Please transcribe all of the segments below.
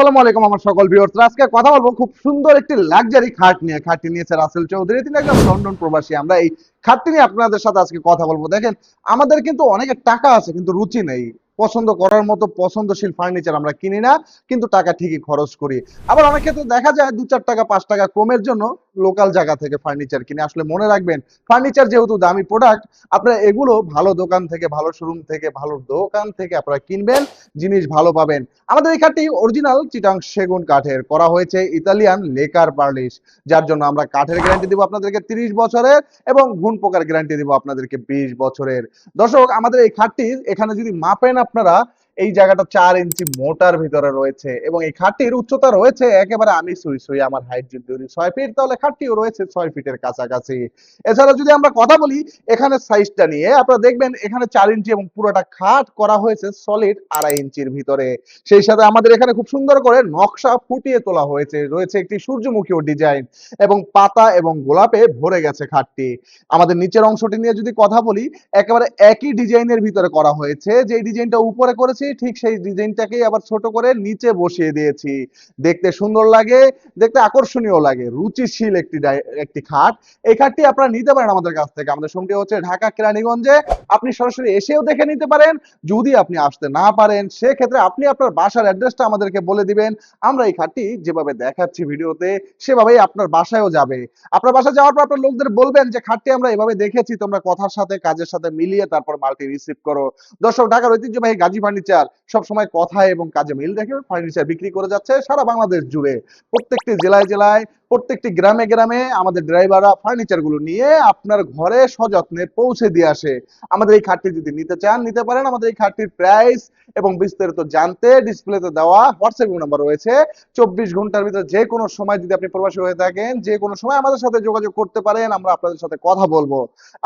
আসসালামু আলাইকুম আমার সকল ভিউয়ার্স আজকে কথা বলব খুব সুন্দর একটি লাক্সারি খাট নিয়ে। খাটটি নিয়েছে রাসেল চৌধুরী। তিনি একজন লন্ডন প্রবাসী। আমরা এই খাটটি নিয়ে আপনাদের সাথে আজকে কথা বলব। দেখেন, আমাদের কিন্তু অনেকের টাকা আছে, কিন্তু রুচি নেই। পছন্দ করার মতো পছন্দশীল ফার্নিচার আমরা কিনি না, কিন্তু টাকা ঠিকই খরচ করি। আবার অনেক ক্ষেত্রে দেখা যায় দু চার টাকা, পাঁচ টাকা কমের জন্য লোকাল জায়গা থেকে ফার্নিচার কিনে। আসলে মনে রাখবেন ফার্নিচার যেহেতু দামি প্রোডাক্ট আপনারা এগুলো ভালো দোকান থেকে, ভালো শোরুম থেকে, ভালো দোকান থেকে আপনারা কিনবেন, জিনিস ভালো পাবেন। আমাদের কাঠটি অরিজিনাল চিটাং সেগুন কাঠের। করা হয়েছে ইতালিয়ান লেকার বার্লিশ যার জন্য আমরা কাঠের গ্যারান্টি দিব আপনাদেরকে তিরিশ বছরের এবং গুণ পোকার গ্যারান্টি দিব আপনাদেরকে বিশ বছরের। দর্শক, আমাদের এই খাটটি, এখানে যদি মাপেন আপনারা এই জায়গাটা চার ইঞ্চি মোটার ভিতরে রয়েছে এবং এই খাটটির উচ্চতা রয়েছে একেবারে আমি সুই সুই আমার হাইট যদি ছয় ফিট তাহলে খাটটিও রয়েছে ছয় ফিটের কাছাকাছি। এছাড়া যদি আমরা কথা বলি এখানে সাইজটা নিয়ে, আপনারা দেখবেন এখানে চার ইঞ্চি এবং পুরোটা খাট করা হয়েছে সলিড আড়াই ইঞ্চির ভিতরে। সেই সাথে আমাদের এখানে খুব সুন্দর করে নকশা ফুটিয়ে তোলা হয়েছে, রয়েছে একটি সূর্যমুখী ডিজাইন এবং পাতা এবং গোলাপে ভরে গেছে খাটটি। আমাদের নিচের অংশটি নিয়ে যদি কথা বলি, একেবারে একই ডিজাইনের ভিতরে করা হয়েছে যে ডিজাইনটা উপরে করেছি ঠিক সেই ডিজাইনটাকেই আবার ছোট করে নিচে বসিয়ে দিয়েছি। দেখতে সুন্দর লাগে, দেখতে আকর্ষণীয় লাগে, রুচিশীল একটি একটি খাট। এই খাটটি আপনারা নিতে পারেন আমাদের কাছ থেকে। আমাদের শোরুমটি হচ্ছে ঢাকা কেরানীগঞ্জে। আপনি সরাসরি এসেও দেখে নিতে পারেন। যদি আপনি আসতে না পারেন, সেক্ষেত্রে আপনি আপনার বাসার অ্যাড্রেসটা আমাদেরকে বলে দিবেন। আমরা এই খাটটি যেভাবে দেখাচ্ছি ভিডিওতে, সেভাবেই আপনার বাসায়ও যাবে। আপনার বাসায় যাওয়ার পর আপনার লোকদের বলবেন যে, খাটটি আমরা এভাবে দেখেছি, তোমরা কথার সাথে, কাজের সাথে মিলিয়ে তারপর মালটি রিসিভ করো। দর্শক, ঢাকার ঐতিহ্যবাহী গাজী ফার্নিচার সবসময় কথায় এবং কাজে মিল রেখে ফার্নিচার বিক্রি করে যাচ্ছে সারা বাংলাদেশ জুড়ে। প্রত্যেকটি জেলায় জেলায় প্রত্যেকটি গ্রামে গ্রামে আমাদের ড্রাইভাররা ফার্নিচারগুলো নিয়ে আপনার ঘরে সযত্নে পৌঁছে দিয়ে আসে। আমাদের এই খাটটি যদি নিতে চান, নিতে পারেন। আমাদের এই খাটটির প্রাইস এবং বিস্তারিত জানতে ডিসপ্লেতে দেওয়া হোয়াটসঅ্যাপ নাম্বার রয়েছে। চব্বিশ ঘণ্টার ভিতরে যে কোনো সময় যদি আপনি প্রবাসী হয়ে থাকেন, যে কোনো সময় আমাদের সাথে যোগাযোগ করতে পারেন, আমরা আপনাদের সাথে কথা বলব।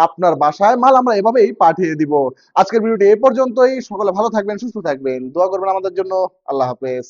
আপনার বাসায় মাল আমরা এভাবেই পাঠিয়ে দিব। আজকের ভিডিওটি এ পর্যন্তই। সকলে ভালো থাকবেন, সুস্থ থাকবেন। দোয়া করবেন আমাদের জন্য। আল্লাহ হাফেজ।